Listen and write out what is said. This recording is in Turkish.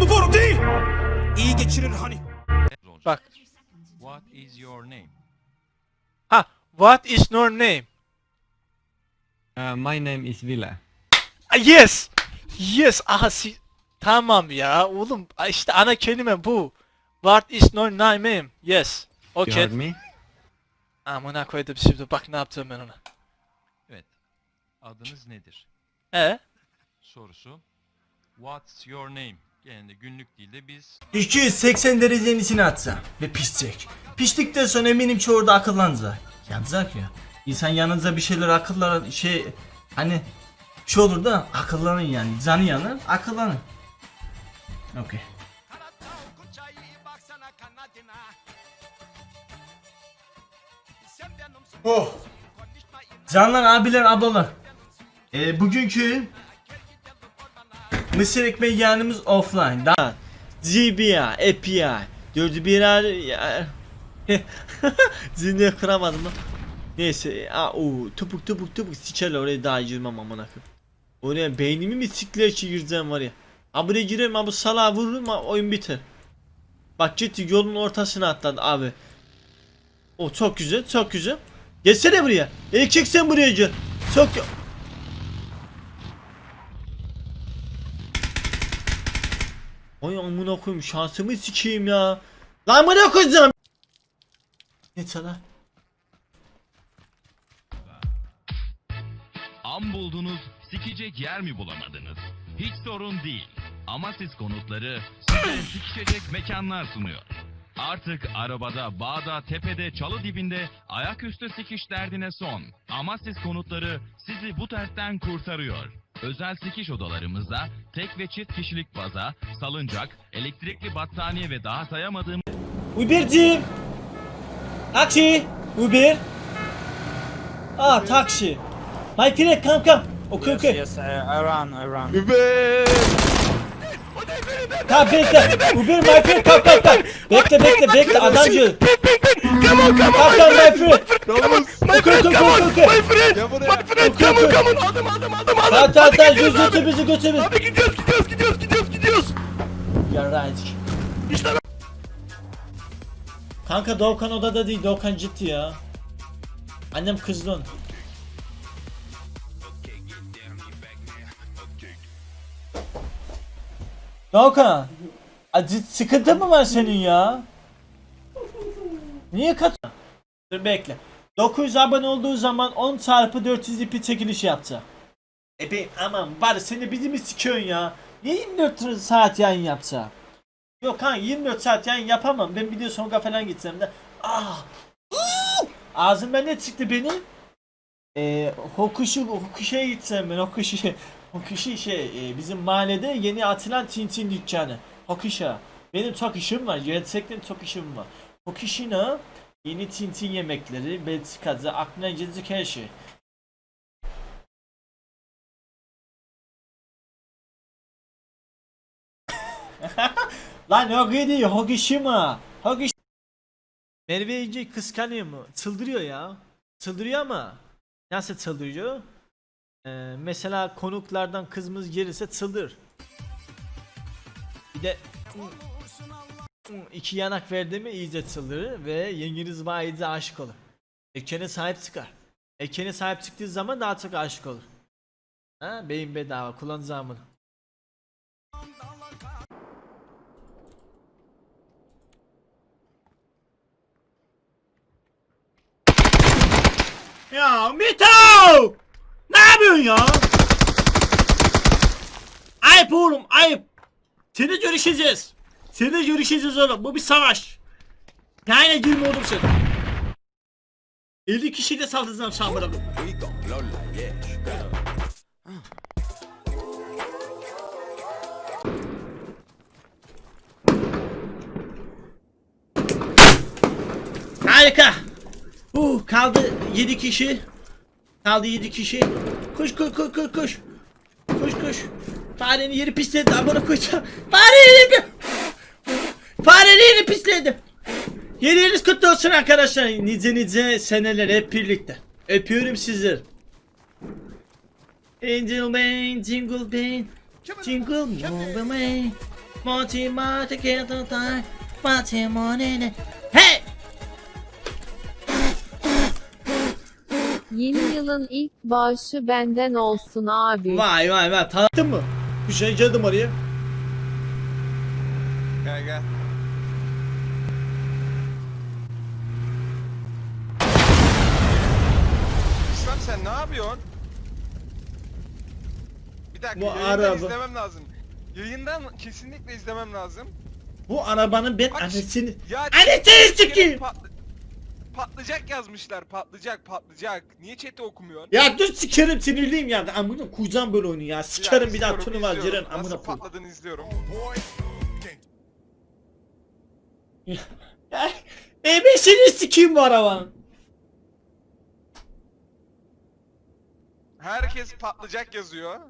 mı boru değil. İyi geçirir hani. Bak. What is your name? Ha. What is your name? Uh, my name is Villa. Ah, Yes. Yes. Aha si Tamam ya oğlum ah, işte ana kelime bu. What is your name? Yes. You Okay. heard me? Amına koydum şimdi bak ne yaptım ben ona. Evet. Adınız nedir? E Sorusu. What's your name? Yani günlük dilde biz 280 derecenin içine atsa ve pişecek. Piştikten sonra eminim ki orada akıllanacak. Yanacak ya. İnsan yanınca bir şeyler akıllar şey hani şey olur da akıllanın yani. Canı yanar akıllanın. Okey. Oh. Canlar abiler ablalar. Ee, bugünkü Mısır ekmeği yanımız offline. Da GBI, API, dördü birer. Zihni kıramadım lan. Neyse, aa, o topuk topuk topuk sikerler oraya daha girmem amına koyayım. Oraya beynimi mi sikler ki var ya. Abi buraya girerim abi salağa vururum oyun biter. Bak gitti yolun ortasına atladı abi. O çok güzel çok güzel. Gelsene buraya. Erkek sen buraya gel. Çok Ay amına koyayım şansımı sikeyim ya. Lan amına koyacağım. Ne sana? Am buldunuz, sikecek yer mi bulamadınız? Hiç sorun değil. Amasis konutları size sikişecek mekanlar sunuyor. Artık arabada, bağda, tepede, çalı dibinde ayaküstü sikiş derdine son. Amasis konutları sizi bu dertten kurtarıyor. Özel sikiş odalarımızda tek ve çift kişilik baza, salıncak, elektrikli battaniye ve daha sayamadığım Uber'cim. Taksi. Uber. Aa taksi. My friend come come. Okay okay. Yes, I, I run, I run. Tamam bekle. Uber my friend come come come. Bekle bekle bekle adam geliyor. Come on come Come come my friend. Come on. My friend come on. My friend. My friend come on come on. Aldım aldım aldım aldım. Tamam tamam Hadi tamam abi. götür bizi götür bizi. Abi gidiyoruz gidiyoruz gidiyoruz gidiyoruz gidiyoruz. You're right. İşte Kanka Doğukan odada değil Doğukan ciddi ya. Annem kızdı onu. Doğukan. Acı sıkıntı mı var senin ya? Niye kat... Dur bekle. 900 abone olduğu zaman 10 çarpı 400 ipi çekiliş yapacağım. E aman bari seni bizi mi sikiyorsun ya? Niye 24 saat yayın yapacağım? Yok kanka 24 saat yayın yapamam. Ben video sonuna falan gitsem de. Ah! Ağzımdan ne çıktı benim? Eee Hokuşu Hokuş'a gitsem ben Hokuşu Hokuşu şey e, bizim mahallede yeni açılan Tintin dükkanı. Hokuş'a. Benim çok işim var. Gerçekten çok işim var. Hokuşu'na yeni Tintin yemekleri, Belçika'da aklına gelecek her şey. Lan o değil Hokishima. Hokish Merve İnce kıskanıyor mu? Çıldırıyor ya. Çıldırıyor ama. Nasıl çıldırıyor? Ee, mesela konuklardan kızımız gelirse çıldır. Bir de iki yanak verdi mi iyice çıldırır ve yengeniz bana iyice aşık olur. Erkeğine sahip çıkar. Erkeğine sahip çıktığı zaman daha çok aşık olur. Ha, beyin bedava kullanacağım bunu. Ya Mito! Yapıyorsun ya? Ayıp oğlum ayıp. Seni görüşeceğiz. Seni görüşeceğiz oğlum. Bu bir savaş. Yayına girme oğlum sen. 50 kişiyle saldıracağım bana. Harika. Uh, kaldı 7 kişi. Kaldı 7 kişi. Koş koş koş koş koş. Koş koş. Farenin yeri pisledi amına koyacağım. Farenin yeri Farenin yeri pisledi. Yeriniz kutlu olsun arkadaşlar. Nice nice seneler hep birlikte. Öpüyorum sizleri. Angel Bane, Jingle Bane, Jingle the Way. Monty Monty Candle Time Monty Morning Yeni yılın ilk bağışı benden olsun abi. Vay vay vay tanıttın mı? Bir şey geldim oraya. Gel gel. İslam sen ne yapıyorsun? Bir dakika Bu yayından araba- izlemem lazım. Yayından kesinlikle izlemem lazım. Bu arabanın ben Bak- annesini... Ya Annesini chat'e sikeyim! patlı- Patlayacak yazmışlar patlayacak patlayacak. Niye chat'i okumuyorsun? Ya dur sikerim sinirliyim ya. Amına koyacağım böyle oyunu ya. Sikerim bir daha izliyorum, turnuva izliyorum. giren amına Nasıl koy. patladığını izliyorum. Ya, ben seni sikeyim bu arabanın. Herkes patlayacak yazıyor.